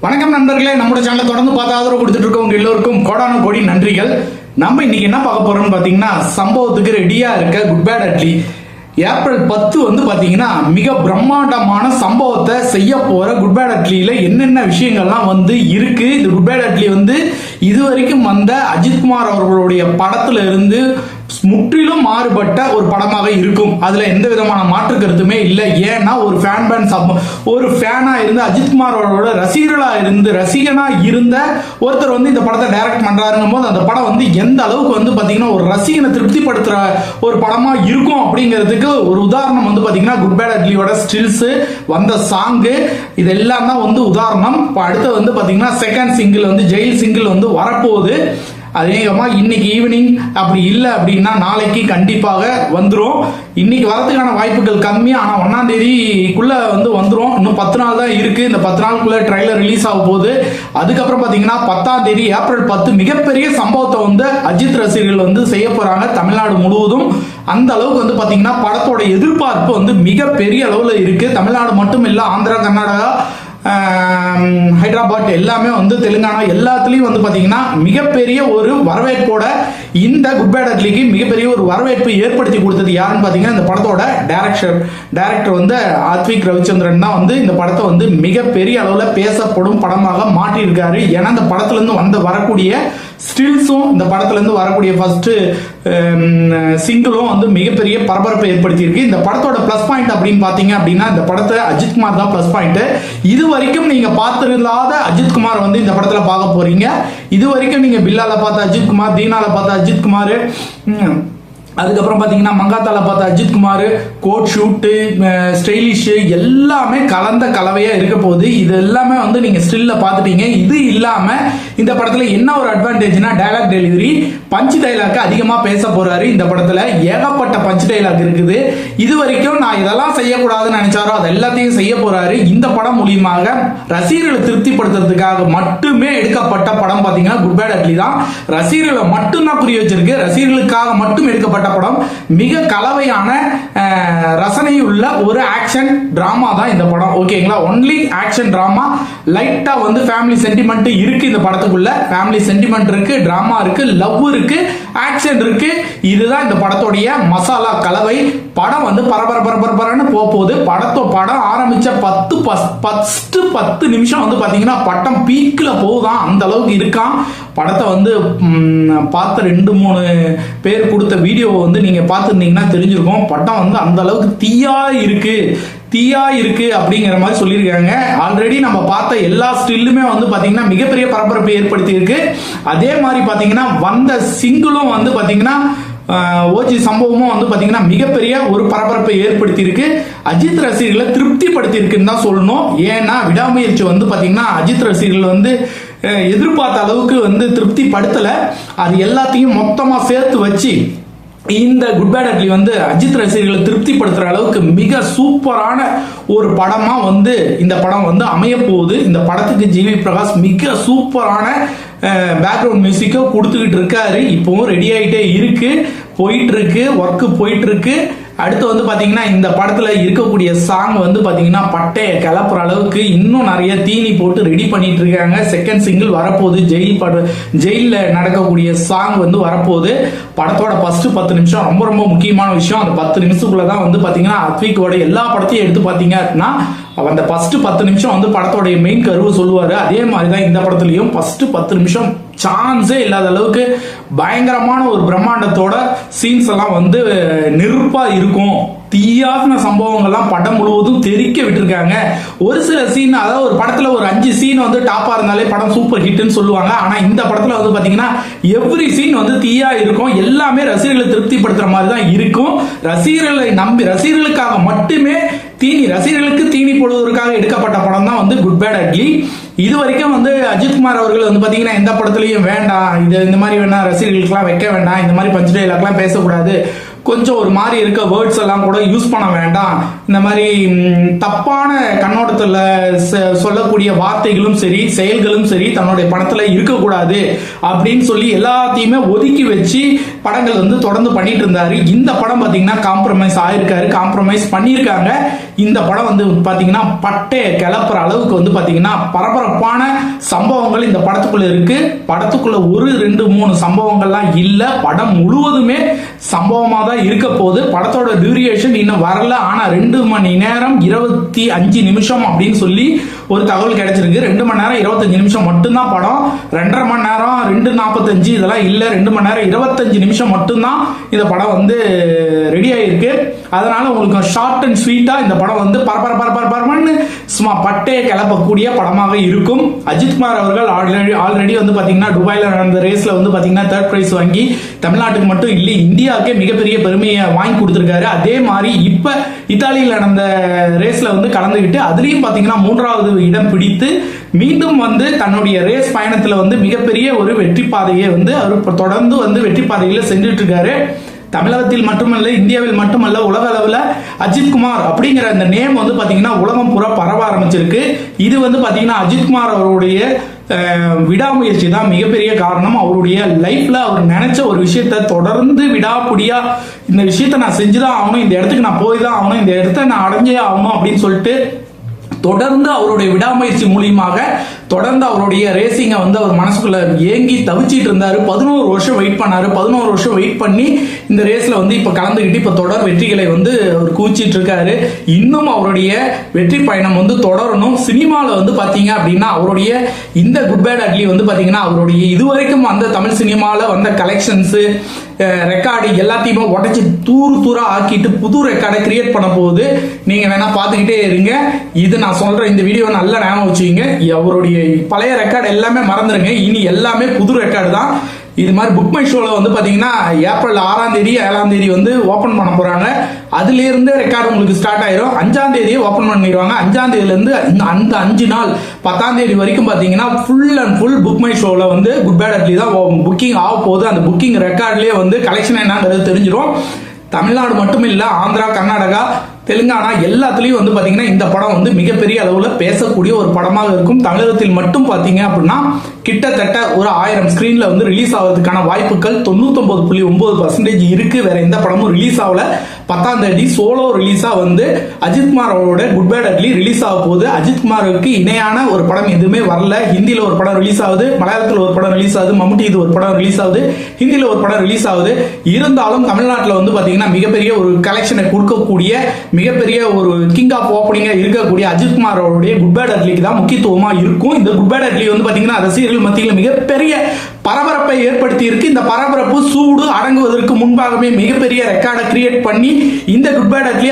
வணக்கம் நண்பர்களே நம்மளோட சேனலை தொடர்ந்து பார்த்து ஆதரவு கொடுத்துட்டு இருக்கவங்க எல்லோருக்கும் கோடான கோடி நன்றிகள். நம்ம இன்னைக்கு என்ன பார்க்க போறோம்னு பாத்தீங்கன்னா சம்பவத்துக்கு ரெடியா இருக்க குட் பேட் அட்லி ஏப்ரல் பத்து வந்து பாத்தீங்கன்னா மிக பிரம்மாண்டமான சம்பவத்தை செய்ய போற குட் பேட் அட்லியில என்னென்ன விஷயங்கள்லாம் வந்து இருக்கு? இந்த குட் பேட் அட்லி வந்து இதுவரைக்கும் வந்த அஜித்குமார் அவர்களுடைய படத்துல இருந்து முற்றிலும் மாறுபட்ட ஒரு படமாக இருக்கும். அதுல எந்த விதமான மாற்று கருத்துமே இல்லை. ஏன்னா ஒரு ஃபேன் பேன் சப் ஒரு ஃபேனா இருந்து அஜித்குமார் அவரோட ரசிகர்களா இருந்து ரசிகனா இருந்த ஒருத்தர் வந்து இந்த படத்தை டைரக்ட் பண்றாருங்கும் போது அந்த படம் வந்து எந்த அளவுக்கு வந்து பாத்தீங்கன்னா ஒரு ரசிகனை திருப்திப்படுத்துற ஒரு படமா இருக்கும் அப்படிங்கிறதுக்கு ஒரு உதாரணம் வந்து பாத்தீங்கன்னா குட் பேட் அட்லியோட ஸ்டில்ஸ் வந்த சாங்கு இதெல்லாம் தான் வந்து உதாரணம். இப்போ அடுத்து வந்து பாத்தீங்கன்னா செகண்ட் சிங்கிள் வந்து ஜெயில் சிங்கிள் வந்து வரப்போகுது. அதேமா இன்னைக்கு ஈவினிங் அப்படி இல்லை அப்படின்னா நாளைக்கு கண்டிப்பாக வந்துடும் இன்னைக்கு வரதுக்கான வாய்ப்புகள் கம்மி ஆனால் ஒன்னாந்தேதிக்குள்ள வந்து வந்துடும் இன்னும் பத்து நாள் தான் இருக்கு. இந்த பத்து நாளுக்குள்ள ட்ரைலர் ரிலீஸ் ஆக போகுது. அதுக்கப்புறம் பார்த்தீங்கன்னா பத்தாம் தேதி ஏப்ரல் பத்து மிகப்பெரிய சம்பவத்தை வந்து அஜித் ரசிகர்கள் வந்து செய்ய போறாங்க தமிழ்நாடு முழுவதும். அந்த அளவுக்கு வந்து பார்த்தீங்கன்னா படத்தோட எதிர்பார்ப்பு வந்து மிகப்பெரிய அளவில் இருக்கு. தமிழ்நாடு மட்டும் இல்லை ஆந்திரா கர்நாடகா ஹைதராபாத் எல்லாமே வந்து தெலுங்கானா எல்லாத்துலேயும் வந்து பார்த்தீங்கன்னா மிகப்பெரிய ஒரு வரவேற்போட இந்த குட் பேட் அட்லிக்கு மிகப்பெரிய ஒரு வரவேற்பு ஏற்படுத்தி கொடுத்தது யாருன்னு பார்த்தீங்கன்னா இந்த படத்தோட டேரக்டர் டேரக்டர் வந்து ஆத்விக் ரவிச்சந்திரன் தான் வந்து இந்த படத்தை வந்து மிகப்பெரிய அளவில் பேசப்படும் படமாக மாற்றியிருக்காரு. ஏன்னா இந்த படத்துலேருந்து வந்து வரக்கூடிய ஸ்டில்ஸும் இந்த படத்துலேருந்து வரக்கூடிய ஃபர்ஸ்ட் சிங்கிளும் um, வந்து மிகப்பெரிய பரபரப்பை ஏற்படுத்தியிருக்கு. இந்த படத்தோட ப்ளஸ் பாயிண்ட் அப்படின்னு பார்த்தீங்க அப்படின்னா இந்த படத்தை அஜித்குமார் தான் ப்ளஸ் பாயிண்ட்டு இது வரைக்கும் நீங்கள் பார்த்திருந்தாத அஜித்குமார் வந்து இந்த படத்தில் பார்க்க போகிறீங்க இது வரைக்கும் நீங்கள் பில்லால பார்த்த அஜித்குமார் தீனால பார்த்த அஜித்குமார் அதுக்கப்புறம் பார்த்தீங்கன்னா மங்காத்தால பார்த்த அஜித்குமார் கோட் ஷூட்டு ஸ்டைலிஷு எல்லாமே கலந்த கலவையாக இருக்க போகுது. இது எல்லாமே வந்து நீங்கள் ஸ்டில்ல பார்த்துட்டீங்க. இது இல்லாமல் இந்த படத்துல என்ன ஒரு அட்வான்டேஜ்னா டைலாக் டெலிவரி பஞ்ச் டைலாக் அதிகமா பேச போறாரு இந்த படத்துல. ஏகப்பட்ட பஞ்ச் டைலாக் இருக்குது. இது வரைக்கும் நான் இதெல்லாம் செய்யக்கூடாதுன்னு நினைச்சாரோ அது எல்லாத்தையும் செய்ய போறாரு. இந்த படம் மூலியமாக ரசிகர்களை திருப்திப்படுத்துறதுக்காக மட்டுமே எடுக்கப்பட்ட படம் பாத்தீங்கன்னா குட் பேட் அட்லி தான். ரசிகர்களை மட்டும்தான் புரிய வச்சிருக்கு. ரசிகர்களுக்காக மட்டும் எடுக்கப்பட்ட படம். மிக கலவையான ரசனை உள்ள ஒரு ஆக்ஷன் டிராமா தான் இந்த படம். ஓகேங்களா ஒன்லி ஆக்ஷன் டிராமா லைட்டா வந்து ஃபேமிலி சென்டிமெண்ட் இருக்கு இந்த படத்துக்குள்ள ஃபேமிலி சென்டிமெண்ட் இருக்கு டிராமா இருக்கு லவ் இருக்கு ஆக்ஷன் இருக்கு. இதுதான் இந்த படத்துடைய மசாலா கலவை. படம் வந்து பரபர பரபரன்னு போக போகுது. படத்தோ படம் ஆரம்பிச்ச பத்து ஃபர்ஸ்ட் பத்து நிமிஷம் வந்து பாத்தீங்கன்னா பட்டம் பீக்கில் போகுதான். அந்த அளவுக்கு இருக்கான். படத்தை வந்து பார்த்த ரெண்டு மூணு பேர் கொடுத்த வீடியோவை வந்து நீங்கள் பார்த்துருந்தீங்கன்னா தெரிஞ்சிருக்கும். படம் வந்து அந்த அளவுக்கு தீயா இருக்கு. தீயா இருக்கு அப்படிங்கிற மாதிரி சொல்லியிருக்காங்க. ஆல்ரெடி நம்ம பார்த்த எல்லா ஸ்டில்லுமே வந்து பார்த்தீங்கன்னா மிகப்பெரிய பரபரப்பை ஏற்படுத்தி இருக்கு அதே மாதிரி பார்த்தீங்கன்னா வந்த சிங்கிளும் வந்து பார்த்தீங்கன்னா ஓஜி சம்பவமும் வந்து பார்த்தீங்கன்னா மிகப்பெரிய ஒரு பரபரப்பை ஏற்படுத்தி இருக்கு அஜித் ரசிகர்களை திருப்திப்படுத்தி இருக்குன்னு தான் சொல்லணும். ஏன்னா விடாமுயற்சி வந்து பார்த்தீங்கன்னா அஜித் ரசிகர்கள் வந்து எதிர்பார்த்த அளவுக்கு வந்து திருப்திப்படுத்தல. அது எல்லாத்தையும் மொத்தமாக சேர்த்து வச்சு இந்த குட் பேட் அட்லி வந்து அஜித் ரசிகர்களை திருப்திப்படுத்துற அளவுக்கு மிக சூப்பரான ஒரு படமா வந்து இந்த படம் வந்து அமைய போகுது இந்த படத்துக்கு ஜிவி பிரகாஷ் மிக சூப்பரான பேக்ரவுண்ட் மியூசிக்கை கொடுத்துக்கிட்டு இருக்காரு. இப்போவும் ரெடி ஆகிட்டே இருக்கு. போயிட்டு இருக்கு ஒர்க்கு போயிட்டு இருக்கு. அடுத்து வந்து பார்த்தீங்கன்னா இந்த படத்தில் இருக்கக்கூடிய சாங் வந்து பார்த்தீங்கன்னா பட்டையை கிளப்புற அளவுக்கு இன்னும் நிறைய தீனி போட்டு ரெடி பண்ணிட்டு இருக்காங்க. செகண்ட் சிங்கிள் வரப்போகுது. ஜெயில் பட ஜெயிலில் நடக்கக்கூடிய சாங் வந்து வரப்போகுது. படத்தோட ஃபர்ஸ்ட் பத்து நிமிஷம் ரொம்ப ரொம்ப முக்கியமான விஷயம். அந்த பத்து நிமிஷத்துக்குள்ள தான் வந்து பார்த்தீங்கன்னா அத்விக்கோட எல்லா படத்தையும் எடுத்து பார்த்தீங்க அப்படின்னா அந்த ஃபர்ஸ்ட் பத்து நிமிஷம் வந்து படத்தோடைய மெயின் கருவு சொல்லுவாரு. அதே மாதிரி தான் இந்த படத்துலயும் ஃபர்ஸ்ட் பத்து நிமிஷம் சான்ஸே இல்லாத அளவுக்கு பயங்கரமான ஒரு பிரம்மாண்டத்தோட சீன்ஸ் எல்லாம் வந்து நெருப்பா இருக்கும். தீயாசின சம்பவங்கள்லாம் படம் முழுவதும் தெறிக்க விட்டுருக்காங்க. ஒரு சில சீன் அதாவது ஒரு படத்துல ஒரு அஞ்சு சீன் வந்து டாப்பா இருந்தாலே படம் சூப்பர் ஹிட்னு சொல்லுவாங்க. ஆனா இந்த படத்துல வந்து பாத்தீங்கன்னா எவ்ரி சீன் வந்து தீயா இருக்கும். எல்லாமே ரசிகர்களை திருப்திப்படுத்துற மாதிரி தான் இருக்கும். ரசிகர்களை நம்பி ரசிகர்களுக்காக மட்டுமே தீனி ரசிகர்களுக்கு தீனி போடுவதற்காக எடுக்கப்பட்ட படம் தான் வந்து குட் பேட் அட்லி இது வரைக்கும் வந்து அஜித்குமார் அவர்கள் வந்து பாத்தீங்கன்னா எந்த படத்துலயும் வேண்டாம் இது இந்த மாதிரி வேணா ரசிகர்களுக்கெல்லாம் வைக்க வேண்டாம் இந்த மாதிரி பஞ்சு டைலாக்லாம் பேசக்கூடாது. கொஞ்சம் ஒரு மாதிரி இருக்க வேர்ட்ஸ் எல்லாம் கூட யூஸ் பண்ண வேண்டாம். இந்த மாதிரி தப்பான கண்ணோட்டத்தில் சொல்லக்கூடிய வார்த்தைகளும் சரி செயல்களும் சரி தன்னுடைய படத்தில் இருக்கக்கூடாது அப்படின்னு சொல்லி எல்லாத்தையுமே ஒதுக்கி வச்சு படங்கள் வந்து தொடர்ந்து பண்ணிட்டு இருந்தாரு. இந்த படம் பார்த்தீங்கன்னா காம்ப்ரமைஸ் ஆயிருக்காரு காம்ப்ரமைஸ் பண்ணியிருக்காங்க. இந்த படம் வந்து பார்த்தீங்கன்னா பட்டை கிளப்புற அளவுக்கு வந்து பார்த்தீங்கன்னா பரபரப்பான சம்பவங்கள் இந்த படத்துக்குள்ள இருக்கு. படத்துக்குள்ள ஒரு ரெண்டு மூணு சம்பவங்கள்லாம் இல்லை. படம் முழுவதுமே சம்பவமாக தான் இருக்க போது படத்தோட டியூரியேஷன் இன்னும் வரல. ஆனா ரெண்டு மணி நேரம் இருபத்தி அஞ்சு நிமிஷம் அப்படின்னு சொல்லி ஒரு தகவல் கிடைச்சிருக்கு. ரெண்டு மணி நேரம் இருபத்தஞ்சு நிமிஷம் மட்டும்தான் படம். ரெண்டரை மணி நேரம் ரெண்டு நாற்பத்தஞ்சு இதெல்லாம் இல்லை. ரெண்டு மணி நேரம் இருபத்தஞ்சு நிமிஷம் மட்டும்தான் இந்த படம் வந்து ரெடி ஆயிருக்கு. அதனால உங்களுக்கு ஷார்ட் அண்ட் ஸ்வீட்டாக இந்த படம் வந்து பரபர பரபர பரபரன்னு சும்மா பட்டையை கிளப்பக்கூடிய படமாக இருக்கும். அஜித்குமார் அவர்கள் ஆல்ரெடி ஆல்ரெடி வந்து பார்த்தீங்கன்னா துபாயில் நடந்த ரேஸில் வந்து பார்த்தீங்கன்னா தேர்ட் ப்ரைஸ் வாங்கி தமிழ்நாட்டுக்கு மட்டும் இல்லை இந்தியாவுக்கே மிகப்பெரிய பெருமையை வாங்கி கொடுத்துருக்காரு. அதே மாதிரி இப்போ இத்தாலியில் நடந்த ரேஸில் வந்து கலந்துக்கிட்டு அதுலேயும் பார்த்தீங்கன்னா மூன்றாவது இடம் பிடித்து மீண்டும் வந்து தன்னுடைய ரேஸ் பயணத்தில் வந்து மிகப்பெரிய ஒரு வெற்றி பாதையை வந்து அவர் தொடர்ந்து வந்து வெற்றி பாதையில் சென்றுட்டு இருக்காரு தமிழகத்தில் மட்டுமல்ல இந்தியாவில் மட்டுமல்ல உலக அளவில் அஜித்குமார் அப்படிங்கிற அந்த நேம் வந்து பார்த்தீங்கன்னா உலகம் பூரா பரவ ஆரம்பிச்சிருக்கு. இது வந்து பார்த்தீங்கன்னா அஜித்குமார் அவருடைய விடாமுயற்சி தான் மிகப்பெரிய காரணம். அவருடைய லைஃப்ல அவர் நினைச்ச ஒரு விஷயத்த தொடர்ந்து விடாப்புடியா இந்த விஷயத்த நான் செஞ்சுதான் ஆகணும் இந்த இடத்துக்கு நான் போய் தான் ஆகணும் இந்த இடத்த நான் அடைஞ்சே ஆகணும் அப்படின்னு சொல்லிட்டு தொடர்ந்து அவருடைய விடாமுயற்சி மூலியமாக தொடர்ந்து அவருடைய ரேசிங்கை வந்து அவர் மனசுக்குள்ள ஏங்கி தவிச்சிட்டு இருந்தாரு. பதினோரு வருஷம் வெயிட் பண்ணாரு. பதினோரு வருஷம் வெயிட் பண்ணி இந்த ரேஸ்ல வந்து இப்ப கலந்துக்கிட்டு இப்ப தொடர் வெற்றிகளை வந்து அவர் கூச்சிட்டு இருக்காரு. இன்னும் அவருடைய வெற்றி பயணம் வந்து தொடரணும். சினிமாவில் வந்து பாத்தீங்க அப்படின்னா அவருடைய இந்த குட் பேட் அட்லி வந்து பாத்தீங்கன்னா அவருடைய இதுவரைக்கும் வந்த தமிழ் சினிமாவில் வந்த கலெக்ஷன்ஸ் ரெக்கார்டு எல்லாத்தையுமே உடச்சி தூர் தூரா ஆக்கிட்டு புது ரெக்கார்டை கிரியேட் பண்ண போகுது நீங்க வேணா பார்த்துக்கிட்டே இருங்க. இது நான் சொல்ற இந்த வீடியோ நல்லா ஞாபகம் வச்சுக்கோங்க. அவருடைய பழைய ரெக்கார்டு எல்லாமே மறந்துடுங்க இனி எல்லாமே புது ரெக்கார்டு தான். இது மாதிரி புக் மை ஷோவில் வந்து பார்த்தீங்கன்னா ஏப்ரல் ஆறாம் தேதி ஏழாம் தேதி வந்து ஓப்பன் பண்ண போகிறாங்க அதுலேருந்தே ரெக்கார்டு உங்களுக்கு ஸ்டார்ட் ஆயிரும். அஞ்சாம் தேதியே ஓப்பன் பண்ணிடுவாங்க. அஞ்சாம் தேதியிலேருந்து இந்த அந்த அஞ்சு நாள் பத்தாம் தேதி வரைக்கும் பார்த்தீங்கன்னா full and full book my ஷோவில் வந்து குட் பேட் அட்லி தான் புக்கிங் ஆக போகுது. அந்த புக்கிங் ரெக்கார்ட்லேயே வந்து கலெக்ஷன் என்னங்கிறது தெரிஞ்சிடும் தமிழ்நாடு மட்டும் இல்லை ஆந்திரா கர்நாடகா தெலுங்கானா எல்லாத்துலயும் வந்து பாத்தீங்கன்னா இந்த படம் வந்து மிகப்பெரிய அளவுல பேசக்கூடிய ஒரு படமாக இருக்கும். தமிழகத்தில் மட்டும் பாத்தீங்க அப்படின்னா கிட்டத்தட்ட ஒரு ஆயிரம் ஸ்க்ரீனில் வந்து ரிலீஸ் ஆகிறதுக்கான வாய்ப்புகள் தொண்ணூத்தொம்பது புள்ளி ஒன்பது பர்சன்டேஜ் இருக்கு. வேற எந்த படமும் ரிலீஸ் ஆகல. பத்தாம் தேதி சோலோ ரிலீஸா வந்து அஜித்குமாரோட குட் பேட் அட்லி ரிலீஸ் ஆக போகுது. அஜித்குமாருக்கு இணையான ஒரு படம் எதுவுமே வரல. ஹிந்தியில் ஒரு படம் ரிலீஸ் ஆகுது. மலையாளத்தில் ஒரு படம் ரிலீஸ் ஆகுது. மம்முட்டி இது ஒரு படம் ரிலீஸ் ஆகுது. ஹிந்தியில் ஒரு படம் ரிலீஸ் ஆகுது. இருந்தாலும் தமிழ்நாட்டில் வந்து பாத்தீங்கன்னா மிகப்பெரிய ஒரு கலெக்ஷனை கொடுக்கக்கூடிய மிகப்பெரிய ஒரு கிங் ஆஃப் ஓப்பனிங்கா இருக்கக்கூடிய அஜித்குமாரோடைய குட் பேட் அட்லிக்கு தான் முக்கியத்துவமா இருக்கும். இந்த குட் பேட் அட்லி வந்து பாத்தீங்கன்னா ரசிகர்கள் மத்தியில் மிகப்பெரிய பரபரப்பை ஏற்படுத்தி இருக்கு இந்த பரபரப்பு சூடு அடங்குவதற்கு முன்பாகவே மிகப்பெரிய ரெக்கார்டை கிரியேட் பண்ணி இந்த குட்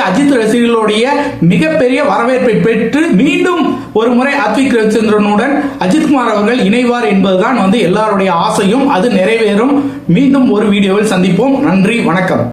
அஜித் ரசிகர்களுடைய மிகப்பெரிய வரவேற்பை பெற்று மீண்டும் ஒரு முறை அத்விக் ரவிச்சந்திரனுடன் அஜித்குமார் அவர்கள் இணைவார் என்பதுதான் வந்து எல்லாருடைய ஆசையும். அது நிறைவேறும். மீண்டும் ஒரு வீடியோவில் சந்திப்போம். நன்றி வணக்கம்.